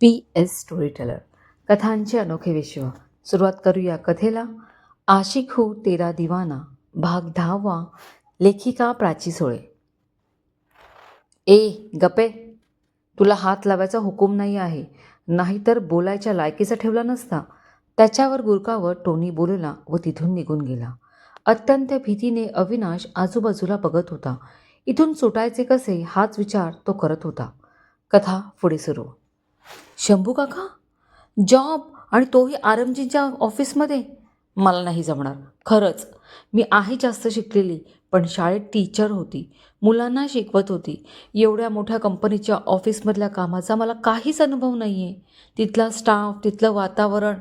P S story teller कथांचे अनोखे विश्व. सुरुवात करूया कथेला. आशिक हो तेरा दिवाना भाग दहावा लेखिका प्राची सोळे. ए गपे तुला हात लावायचा हुकूम नाही आहे. नाहीतर बोलायच्या लायकीचा ठेवला नसता. त्याच्यावर गुरकावर टोनी बोलला व तिथून निघून गेला. अत्यंत भीतीने अविनाश आजूबाजूला बघत होता. इथून सुटायचे कसे हाच विचार तो करत होता. कथा पुढे सुरू. शंभू काका? जॉब आणि तोही आरमजीच्या ऑफिसमध्ये? मला नाही जमणार. खरंच मी आहे जास्त शिकलेली पण शाळेत टीचर होती. मुलांना शिकवत होती. एवढ्या मोठ्या कंपनीच्या ऑफिसमधल्या कामाचा मला काहीच अनुभव नाही आहे तिथला स्टाफ तिथलं वातावरण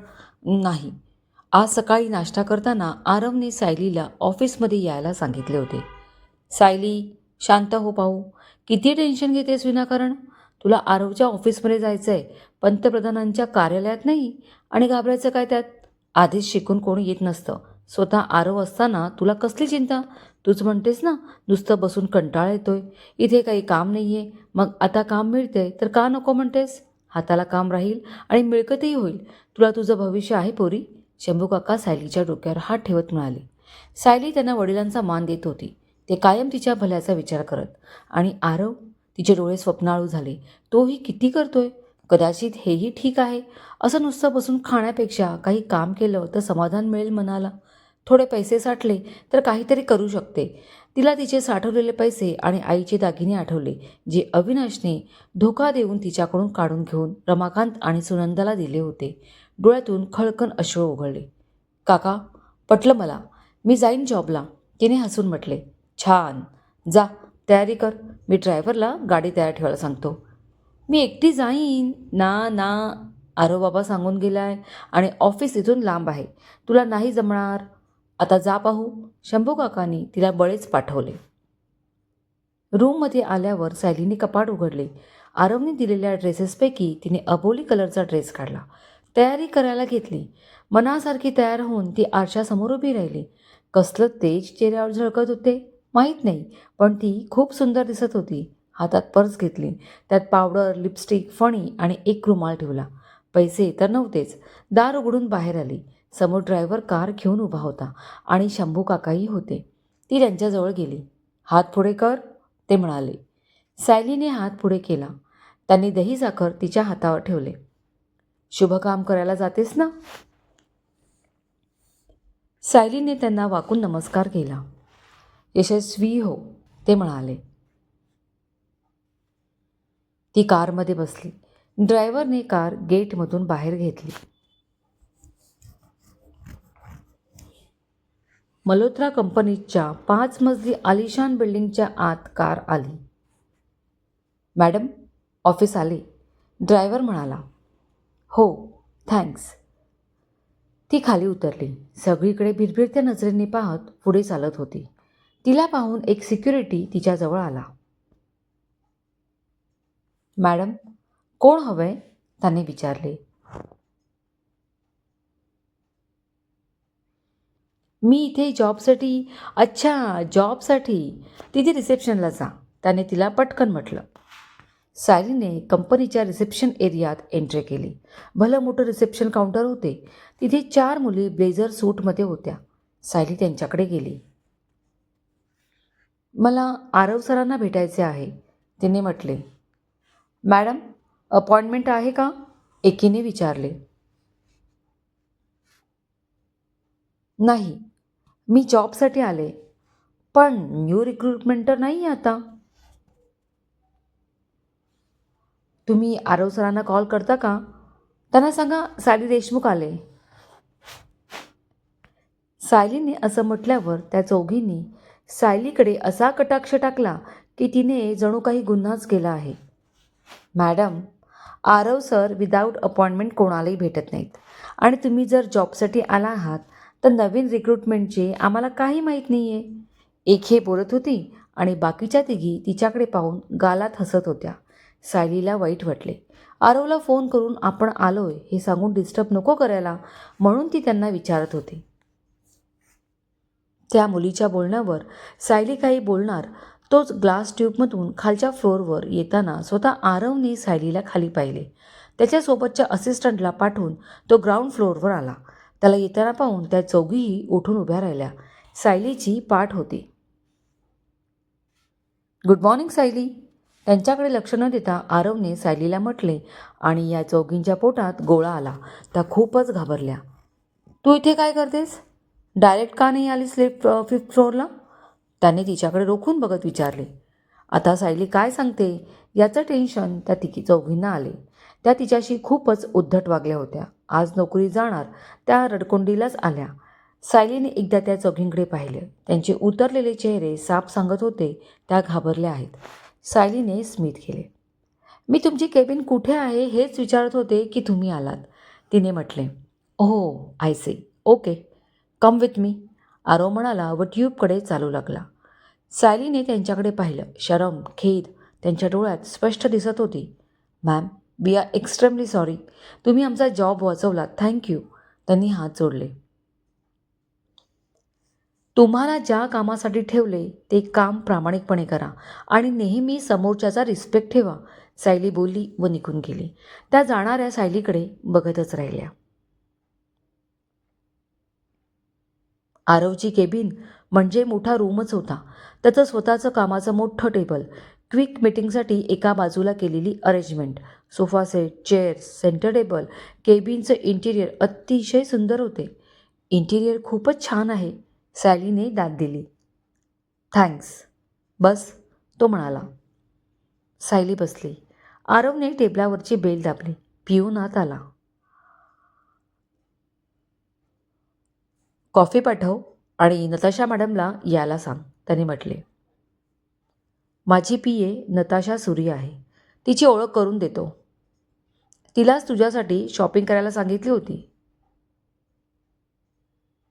नाही. आज सकाळी नाश्ता करताना आरवने सायलीला ऑफिसमध्ये यायला सांगितले होते. सायली शांत हो पाहू. किती टेन्शन घेतेस विनाकारण? तुला आरवच्या ऑफिसमध्ये जायचं आहे पंतप्रधानांच्या कार्यालयात नाही? आणि घाबरायचं काय त्यात? आधीच शिकून कोणी येत नसतं. स्वतः आरव असताना तुला कसली चिंता? तूच म्हणतेस ना नुसतं बसून कंटाळा येतोय. इथे काही काम नाही आहे मग आता काम मिळतंय तर का नको म्हणतेस? हाताला काम राहील आणि मिळकतही होईल. तुला तुझं भविष्य आहे पोरी? शंभू काका सायलीच्या डोक्यावर हात ठेवत म्हणाले. सायली त्यांना वडिलांचा मान देत होती. ते कायम तिच्या भल्याचा विचार करत. आणि आरव? तिचे डोळे स्वप्नाळू झाले. तोही किती करतोय? कदाचित हेही ठीक आहे. असं नुसतं बसून खाण्यापेक्षा काही काम केलं तर समाधान मिळेल मनाला. थोडे पैसे साठले तर काहीतरी करू शकते. तिला तिचे साठवलेले पैसे आणि आईचे दागिने आठवले जे अविनाशने धोका देऊन तिच्याकडून काढून घेऊन रमाकांत आणि सुनंदाला दिले होते. डोळ्यातून खळकन अश्रू उघडले काका पटलं मला. मी जाईन जॉबला. तिने हसून म्हटले. छान. जा. तयारी कर. मी ड्रायव्हरला गाडी तयार ठेवायला सांगतो. मी एकटी जाईन. ना ना. आरो बाबा सांगून गेलाय. आणि ऑफिस इथून लांब आहे. तुला नाही जमणार. आता जा पाहू. शंभू काकानी तिला बळेच पाठवले. रूममध्ये आल्यावर सायलीने कपाट उघडले. आरवने दिलेल्या ड्रेसेसपैकी तिने अबोली कलरचा ड्रेस काढला. तयारी करायला घेतली. मनासारखी तयार होऊन ती आरशासमोर उभी राहिली. कसलं तेज चेहऱ्यावर झळकत होते. माहीत नाही पण ती खूप सुंदर दिसत होती. हातात पर्स घेतली. त्यात पावडर लिपस्टिक फणी आणि एक रुमाल ठेवला. पैसे तर नव्हतेच. दार उघडून बाहेर आली. समोर ड्रायव्हर कार घेऊन उभा होता आणि शंभू काकाही होते. ती त्यांच्याजवळ गेली. हात पुढे कर ते म्हणाले. सायलीने हात पुढे केला. त्यांनी दही साखर तिच्या हातावर ठेवले. शुभ काम करायला जातेस ना? सायलीने त्यांना वाकून नमस्कार केला. यशस्वी हो ते म्हणाले. ती कारमध्ये बसली. ड्रायव्हरने कार गेटमधून बाहेर घेतली. मल्होत्रा कंपनीच्या पाच मजली आलिशान बिल्डिंगच्या आत कार आली. मॅडम ऑफिस आले. ड्रायव्हर म्हणाला हो थँक्स. ती खाली उतरली. सगळीकडे भिरभिरत्या नजरेने पाहत पुढे चालत होती. तिला पाहून एक सिक्युरिटी तिच्याजवळ आला. मॅडम कोण हवंय? त्याने विचारले. मी इथे जॉबसाठी अच्छा जॉबसाठी. तिथे रिसेप्शनला जा त्याने तिला पटकन म्हटलं. सायलीने कंपनीच्या रिसेप्शन एरियात एंट्री केली. भलं मोठं रिसेप्शन काउंटर होते. तिथे चार मुली ब्लेझर सूटमध्ये होत्या. सायली त्यांच्याकडे गेली. मला आरव सरांना भेटायचे आहे. तिने म्हटले मॅडम अपॉइंटमेंट आहे का? एकीने विचारले. नाही मी जॉबसाठी आले पण न्यू रिक्रुटमेंट तर नाही आता. तुम्ही आरव सरांना कॉल करता का? त्यांना सांगा सायली देशमुख आले. सायलीने असं म्हटल्यावर त्या चौघींनी सायलीकडे असा कटाक्ष टाकला की तिने जणू काही गुन्हाच केला आहे. Madam Aarav sir without appointment कोणालाही भेटत नाहीत. आणि तुम्ही जर जॉबसाठी आला आहात तर नवीन रिक्रुटमेंटचे आम्हाला काही माहीत नाही आहे एक हे बोलत होती आणि बाकीच्या तिघी तिच्याकडे पाहून गालात हसत होत्या. सायलीला वाईट वाटले. आरवला फोन करून आपण आलोय हे सांगून डिस्टर्ब नको करायला म्हणून ती त्यांना विचारत होती. त्या मुलीच्या बोलण्यावर सायली काही बोलणार तोच ग्लास ट्यूबमधून खालच्या फ्लोअरवर येताना स्वतः आरवने सायलीला खाली पाहिले. त्याच्यासोबतच्या असिस्टंटला पाठवून तो ग्राउंड फ्लोअरवर आला. त्याला येताना पाहून त्या चौघीही उठून उभ्या राहिल्या. सायलीची पाठ होती. Good morning Sayali. त्यांच्याकडे लक्ष न देता आरवने सायलीला म्हटले आणि या चौघींच्या पोटात गोळा आला. त्या खूपच घाबरल्या. तू इथे काय करतेस? डायरेक्ट का नाही आलीस लिफ्ट फिफ्थ फ्लोअरला त्याने तिच्याकडे रोखून बघत विचारले. आता सायली काय सांगते? याचं टेन्शन त्या तिकी चौघींना आले. त्या तिच्याशी खूपच उद्धट वागल्या होत्या. आज नोकरी जाणार त्या रडकोंडीलाच आल्या. सायलीने एकदा त्या चौघींकडे पाहिले. त्यांचे उतरलेले चेहरे साप सांगत होते त्या घाबरल्या आहेत. सायलीने स्मित केले. मी तुमची केबिन कुठे आहे? हेच विचारत होते की तुम्ही आलात. तिने म्हटले हो I see okay come with me Aarav म्हणाला व ट्यूबकडे चालू लागला. सायलीने त्यांच्याकडे पाहिलं. शरम खेद त्यांच्या डोळ्यात स्पष्ट दिसत होती. Ma'am we are extremely sorry. तुम्ही आमचा जॉब वाचवला. थँक्यू त्यांनी हात जोडले. तुम्हाला ज्या कामासाठी ठेवले ते काम प्रामाणिकपणे करा आणि नेहमी समोरच्याचा रिस्पेक्ट ठेवा सायली बोलली व निघून गेली. त्या जाणाऱ्या सायलीकडे बघतच राहिल्या. आरवची केबिन म्हणजे मोठा रूमच होता. त्याचं स्वतःचं कामाचं मोठं टेबल क्विक मीटिंगसाठी एका बाजूला केलेली arrangement sofa set chairs centre table केबिनचं interior अतिशय सुंदर होते. इंटिरियर खूपच छान आहे सॅलीने दाद दिली. थँक्स. बस तो म्हणाला. सायली बसली. आरवने टेबलावरची बेल दाबली. पिऊन आत आला. कॉफी पाठव आणि नताशा मॅडमला यायला सांग त्याने म्हटले. माझी पी ए नताशा सुरी आहे. तिची ओळख करून देतो. तिलाच तुझ्यासाठी शॉपिंग करायला सांगितली होती.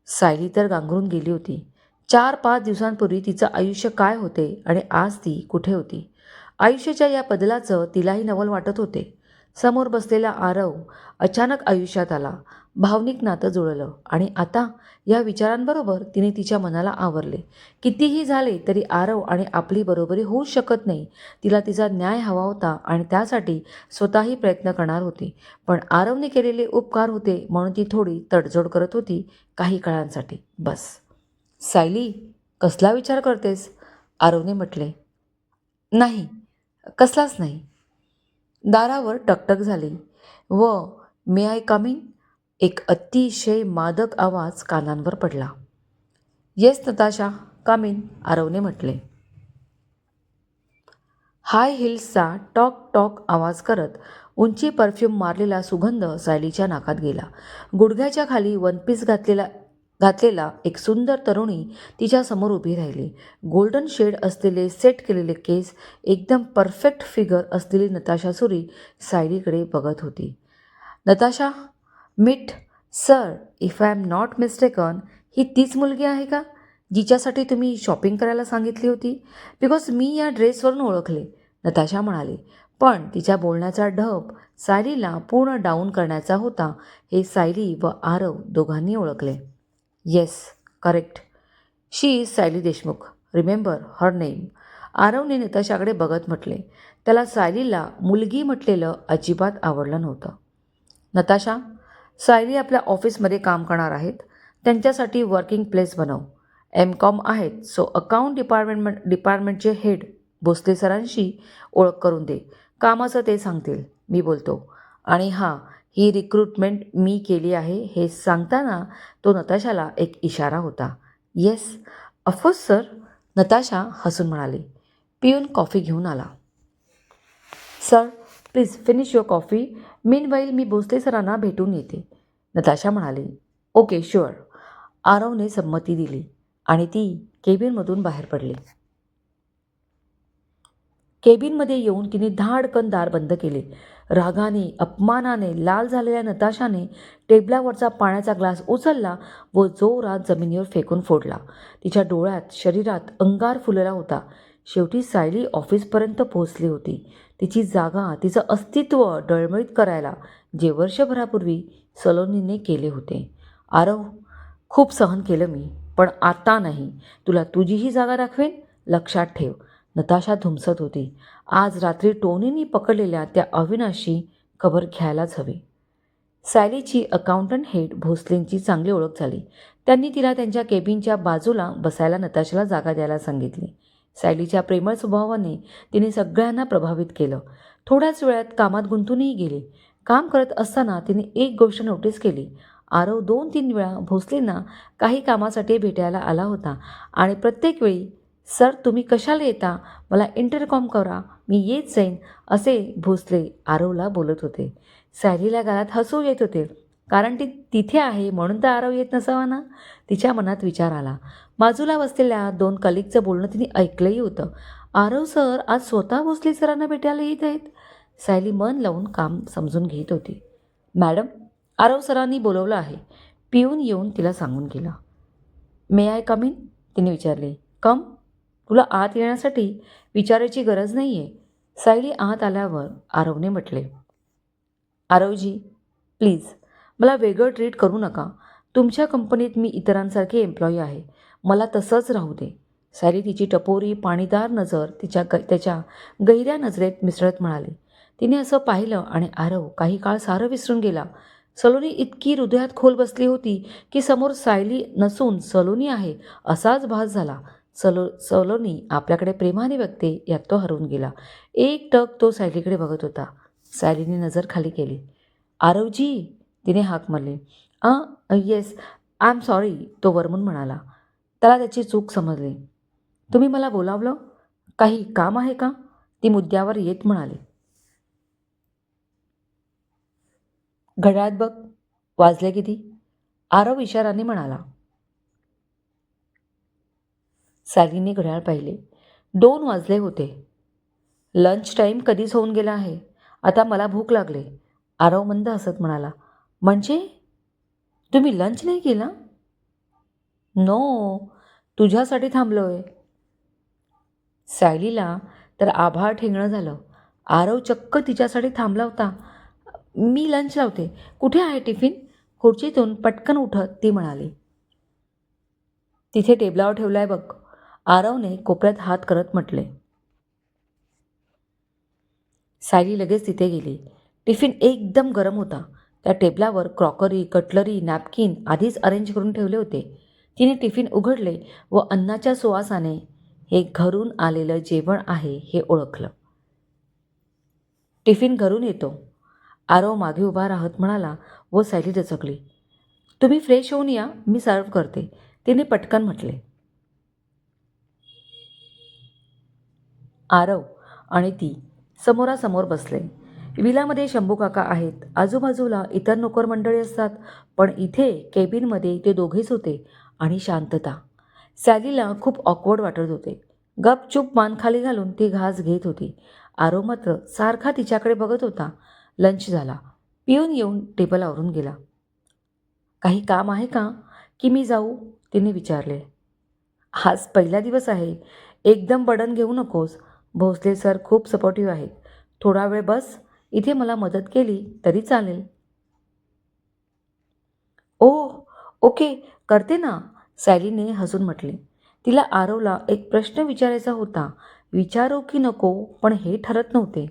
सायली तर गांगरून गेली होती. चार पाच दिवसांपूर्वी तिचं आयुष्य काय होते आणि आज ती कुठे होती? आयुष्याच्या या बदलाचं तिलाही नवल वाटत होते. समोर बसलेला आरव अचानक आयुष्यात आला. भावनिक नातं जुळलं आणि आता या विचारांबरोबर तिने तिच्या मनाला आवरले. कितीही झाले तरी आरव आणि आपली बरोबरी होऊ शकत नाही. तिला तिचा न्याय हवा होता आणि त्यासाठी स्वतःही प्रयत्न करणार होती. पण आरवने केलेले उपकार होते म्हणून ती थोडी तडजोड करत होती काही काळांसाठी. बस. सायली कसला विचार करतेस? आरवने म्हटले. नाही कसलाच नाही. दारावर टकटक झाली. व मे आय कमिंग एक अतिशय मादक आवाज कानांवर पडला. येस नताशा कमिन आरवने म्हटले. हाय हिल्सचा टॉक टॉक आवाज करत उंची परफ्यूम मारलेला सुगंध सायलीच्या नाकात गेला. गुडघ्याच्या खाली वनपीस घातलेला घातलेला एक सुंदर तरुणी तिच्यासमोर उभी राहिली. गोल्डन शेड असलेले सेट केलेले केस एकदम परफेक्ट फिगर असलेली नताशा सुरी सायलीकडे बघत होती. नताशा मिठ. Sir if I am not mistaken ही तीच मुलगी आहे का? जिच्यासाठी तुम्ही शॉपिंग करायला सांगितली होती? बिकॉज मी या ड्रेसवरून ओळखले नताशा म्हणाली. पण तिच्या बोलण्याचा ढब सायलीला पूर्ण डाऊन करण्याचा होता हे सायली व आरव दोघांनी ओळखले. Yes correct she is Sayali Deshmukh. Remember her name आरवने नताशाकडे बघत म्हटले. त्याला सायलीला मुलगी म्हटलेलं अजिबात आवडलं नव्हतं. नताशा सायली आपल्या ऑफिसमध्ये काम करणार आहेत. त्यांच्यासाठी वर्किंग प्लेस बनव. एम कॉम आहेत सो अकाउंट डिपार्टमेंट डिपार्टमेंटचे हेड भोसले सरांशी ओळख करून दे. कामाचं ते सांगतील मी बोलतो. आणि हां ही रिक्रुटमेंट मी केली आहे हे सांगताना तो नताशाला एक इशारा होता. येस अफकोर्स सर नताशा हसून म्हणाली. पिऊन कॉफी घेऊन आला. Sir please finish your coffee meanwhile मी भोसले सरांना भेटून येते. नताशा म्हणाली ओके शुअर आरवने संमती दिली आणि ती केबिनमधून बाहेर पडली. केबिनमध्ये येऊन तिने धाडकन दार बंद केले. रागाने अपमानाने लाल झालेल्या नताशाने टेबलावरचा पाण्याचा ग्लास उचलला व जोरात जमिनीवर फेकून फोडला. तिच्या डोळ्यात शरीरात अंगार फुलला होता. शेवटी सायली ऑफिसपर्यंत पोहोचली होती. तिची जागा तिचं अस्तित्व डळमळीत करायला जे वर्षभरापूर्वी सलोनीने केले होते. आरव खूप सहन केलं मी पण आता नाही. तुला तुझीही जागा दाखवेन? लक्षात ठेव. नताशा धुमसत होती. आज रात्री टोनीनी पकडलेल्या त्या अविनाशी खबर घ्यायलाच हवी. सायलीची अकाउंटंट हेड भोसलेंची चांगली ओळख झाली. त्यांनी तिला त्यांच्या केबिनच्या बाजूला बसायला नताशाला जागा द्यायला सांगितली. सॅलीच्या प्रेमळ स्वभावाने तिने सगळ्यांना प्रभावित केलं. थोड्याच वेळात कामात गुंतूनही गेली. काम करत असताना तिने एक गोष्ट नोटीस केली. आरव दोन तीन वेळा भोसलेंना काही कामासाठी भेटायला आला होता आणि प्रत्येक वेळी सर तुम्ही कशाला येता? मला इंटरकॉम करा मी येत जाईन असे भोसले आरवला बोलत होते. सॅलीला गालात हसू येत होते. कारण ती तिथे आहे म्हणून तर आरव येत नसावा ना? तिच्या मनात विचार आला. बाजूला बसलेल्या दोन कलिकचं बोलणं तिने ऐकलंही होतं. आरव सर आज स्वतः भोसले सरांना भेटायला येत आहेत? सायली मन लावून काम समजून घेत होती. मॅडम आरव सरांनी बोलवलं आहे. पिऊन येऊन तिला सांगून गेला. मे आय कम इन तिने विचारले. कम तुला आत येण्यासाठी विचारायची गरज नाही आहे सायली आत आल्यावर आरवने म्हटले. आरवजी प्लीज मला वेगळं ट्रीट करू नका. तुमच्या कंपनीत मी इतरांसारखे एम्प्लॉई आहे. मला तसंच राहू दे. सायली तिची टपोरी पाणीदार नजर तिच्या ग त्याच्या गहिऱ्या नजरेत मिसळत म्हणाली. तिने असं पाहिलं आणि आरव काही काळ सारं विसरून गेला. सलोनी इतकी हृदयात खोल बसली होती की समोर सायली नसून सलोनी आहे असाच भास झाला. सलो सलोनी आपल्याकडे प्रेमाने व्यक्ती यात तो हरवून गेला. एक टक तो सायलीकडे बघत होता. सायलीने नजर खाली केली. आरवजी! तिने हाक मारली. Uh yes I am sorry तो वरमून म्हणाला. त्याला त्याची चूक समजली. तुम्ही मला बोलावलं? काही काम आहे का? ती मुद्द्यावर येत म्हणाली. घड्याळात बघ वाजले किती? आरव इशाराने म्हणाला. सॅलीने घड्याळ पाहिले. दोन वाजले होते. लंच टाईम कधीच होऊन गेला आहे. आता मला भूक लागले. आरव मंद हसत म्हणाला. म्हणजे? तुम्ही लंच नाही केला? नो तुझ्यासाठी थांबलो आहे सायलीला तर आभाळ ठेंगणं झालं. आरव चक्क तिच्यासाठी थांबला होता. मी लंच लावते. कुठे आहे टिफिन? खुर्चीतून पटकन उठत ती म्हणाली. तिथे टेबलावर ठेवलाय बघ. आरवने कोपऱ्यात हात करत म्हटले. सायली लगेच तिथे गेली. टिफिन एकदम गरम होता. त्या टेबलावर क्रॉकरी कटलरी नॅपकिन आधीच अरेंज करून ठेवले होते. तिने टिफिन उघडले व अन्नाच्या सुवासाने हे घरून आलेलं जेवण आहे हे ओळखलं. टिफिन घरून येतो. आरव मागे उभा राहत म्हणाला व सायली दचकली. तुम्ही फ्रेश होऊन या मी सर्व करते. तिने पटकन म्हटले. आरव आणि ती समोरासमोर बसले. विलामध्ये शंभू काका आहेत. आजूबाजूला इतर नोकर मंडळी असतात पण इथे केबिनमध्ये ते दोघेच होते आणि शांतता. सॅलीला खूप ऑकवर्ड वाटत होते. गपचूप मान खाली घालून ती घास घेत होती. आरो मात्र सारखा तिच्याकडे बघत होता. लंच झाला. पिऊन येऊन टेबल आवरून गेला. काही काम आहे का? की मी जाऊ? तिने विचारले. आज पहिला दिवस आहे. एकदम बडन घेऊ नकोस. भोसले सर खूप सपोर्टिव्ह आहेत. थोडा वेळ बस. इथे मला मदत केली तरी चालेल. ओ ओके करते ना सॅलीने हसून म्हटले. तिला आरवला एक प्रश्न विचारायचा होता. विचारू की नको पण हे ठरत नव्हते.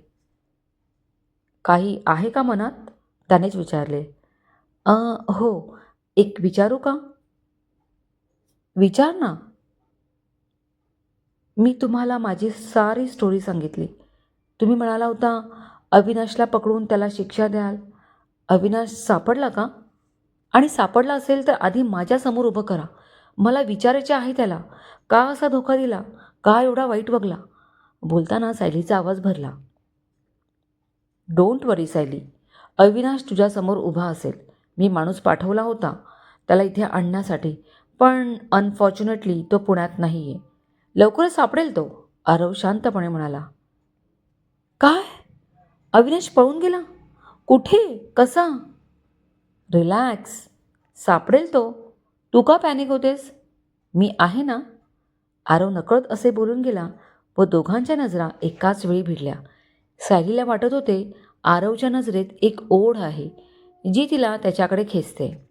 काही आहे का मनात? त्यानेच विचारले. "अ, हो एक विचारू का? विचार ना. मी तुम्हाला माझी सारी स्टोरी सांगितली. तुम्ही म्हणाला होता अविनाशला पकडून त्याला शिक्षा द्याल. अविनाश सापडला का? आणि सापडला असेल तर आधी माझ्यासमोर उभं करा. मला विचारायचे आहे त्याला. का असा धोका दिला? का एवढा वाईट बघला बोलताना सायलीचा आवाज भरला. Don't worry Sayali. अविनाश तुझ्यासमोर उभा असेल. मी माणूस पाठवला होता. त्याला इथे आणण्यासाठी. पण अनफॉर्च्युनेटली तो पुण्यात नाही आहे लवकरच सापडेल तो आरव शांतपणे म्हणाला. काय? अविनाश पळून गेला. कुठे? कसा? रिलॅक्स सापडेल तो. तू का पॅनिक होतेस? मी आहे ना? आरव नकळत असे बोलून गेला व दोघांच्या नजरा एकाच वेळी भिडल्या. सायलीला वाटत होते आरवच्या नजरेत एक ओढ आहे जी तिला त्याच्याकडे खेचते.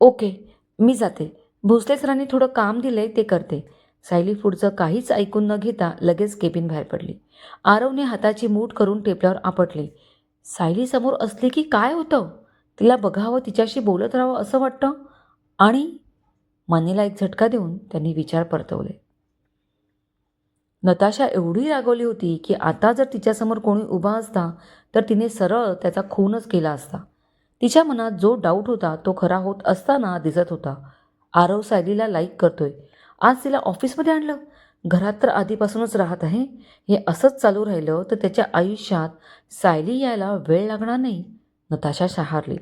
ओके मी जाते. भोसले सरांनी थोडं काम दिलं आहे ते करते. सायली पुढचं काहीच ऐकून न घेता लगेच केबिन बाहेर पडली. आरवने हाताची मूठ करून टेपल्यावर आपटली. सायली समोर असली की काय होतं? तिला बघावं तिच्याशी बोलत राहावं असं वाटतं? आणि मनीला एक झटका देऊन त्यांनी विचार परतवले. नताशा एवढी रागवली होती की आता जर तिच्यासमोर कोणी उभा असता तर तिने सरळ त्याचा खूनच केला असता. तिच्या मनात जो डाऊट होता तो खरा होत असताना दिसत होता. आरव सायलीला लाईक करतोय. आज तिला ऑफिसमध्ये आणलं. घरात तर आधीपासूनच राहत आहे. हे असंच चालू राहिलं तर त्याच्या आयुष्यात सायली यायला वेळ लागणार नाही. नताशा शहारली.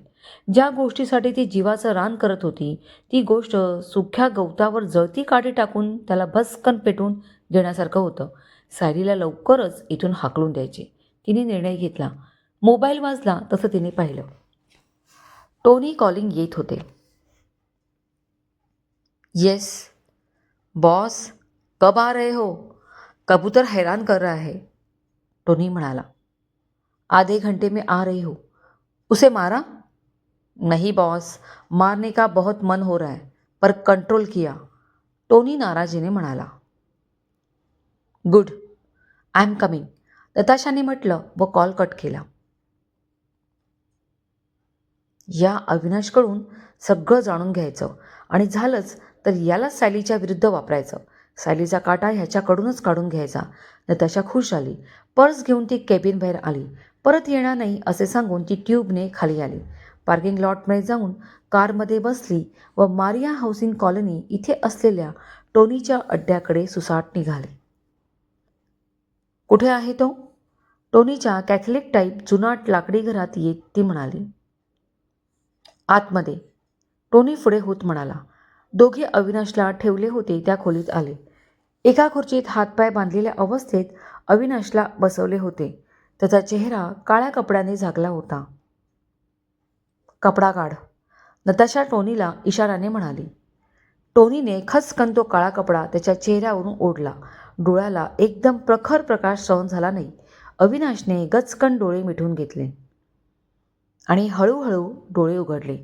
ज्या गोष्टीसाठी ती जीवाचं रान करत होती ती गोष्ट सुख्या गवतावर जळती काठी टाकून त्याला भस्कन पेटून देण्यासारखं होतं. सायलीला लवकरच इथून हाकलून द्यायचे. तिने निर्णय घेतला. मोबाईल वाजला तसं तिने पाहिलं. टोनी कॉलिंग येत होते. येस. बॉस कब आ रहे हो? कबूतर हैरान कर रहा है टोनी म्हणाला आधे घंटे में आ रही हूँ। उसे मारा? नहीं बॉस मारने का बहुत मन हो रहा है पर कंट्रोल किया। टोनी नाराजीने म्हणाला गुड आय एम कमिंग नताशाने म्हटलं व कॉल कट केला। या अविनाशकडून सगळं जाणून घ्यायचं आणि झालंच तर याला सायलीच्या विरुद्ध वापरायचं. सायलीचा काटा ह्याच्याकडूनच काढून घ्यायचा. नताशा खुश झाली. पर्स घेऊन ती कॅबिन बाहेर आली. परत येणार नाही असे सांगून ती ट्यूबने खाली आली. पार्किंग लॉटमध्ये जाऊन कारमध्ये बसली व मारिया हाऊसिंग कॉलनी इथे असलेल्या टोनीच्या अड्ड्याकडे सुसाट निघाली. कुठे आहे तो? टोनीच्या कॅथलिक टाईप जुनाट लाकडी घरात येत ती म्हणाली. आतमध्ये. टोनी पुढे होत म्हणाला. दोघे अविनाशला ठेवले होते त्या खोलीत आले. एका खुर्चीत हातपाय बांधलेल्या अवस्थेत अविनाशला बसवले होते. त्याचा चेहरा काळ्या कपड्याने झाकला होता. कपडा काढ नताशा टोनीला इशाराने म्हणाली. टोनीने खचकन तो काळा कपडा त्याच्या चेहऱ्यावरून ओढला. डोळ्याला एकदम प्रखर प्रकाश सहन झाला नाही. अविनाशने गचकन डोळे मिठून घेतले आणि हळूहळू डोळे उघडले.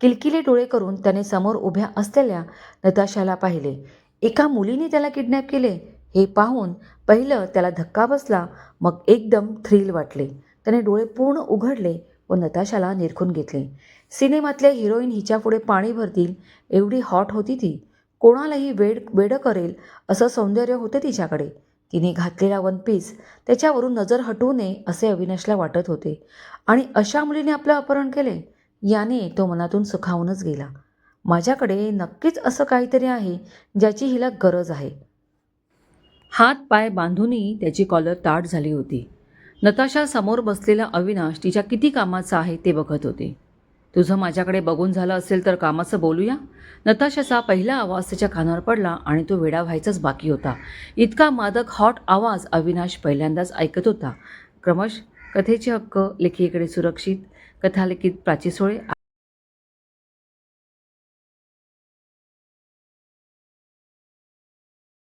किलकिले डोळे करून त्याने समोर उभ्या असलेल्या नताशाला पाहिले. एका मुलीने त्याला किडनॅप केले. हे पाहून पहिलं त्याला धक्का बसला मग एकदम थ्रिल वाटले. त्याने डोळे पूर्ण उघडले व नताशाला निरखून घेतले. सिनेमातले हिरोईन हिच्यापुढे पाणी भरतील एवढी हॉट होती ती. कोणालाही वेड वेडं करेल असं सौंदर्य होते तिच्याकडे. तिने घातलेला वन पीस त्याच्यावरून नजर हटवू नये असे अविनाशला वाटत होते. आणि अशा मुलीने आपलं अपहरण केले. याने तो मनातून सुखावूनच गेला. माझ्याकडे नक्कीच असं काहीतरी आहे ज्याची हिला गरज आहे. हात पाय बांधूनही त्याची कॉलर ताट झाली होती. नताशा समोर बसलेला अविनाश तिच्या किती कामाचा आहे ते बघत होते. तुझं माझ्याकडे बघून झालं असेल तर कामाचं बोलूया? नताशाचा पहिला आवाज त्याच्या कानावर पडला आणि तो वेडा व्हायचाच बाकी होता. इतका मादक हॉट आवाज अविनाश पहिल्यांदाच ऐकत होता. क्रमश कथेचे हक्क लेखीकडे सुरक्षित कथालिखित प्राची सोळे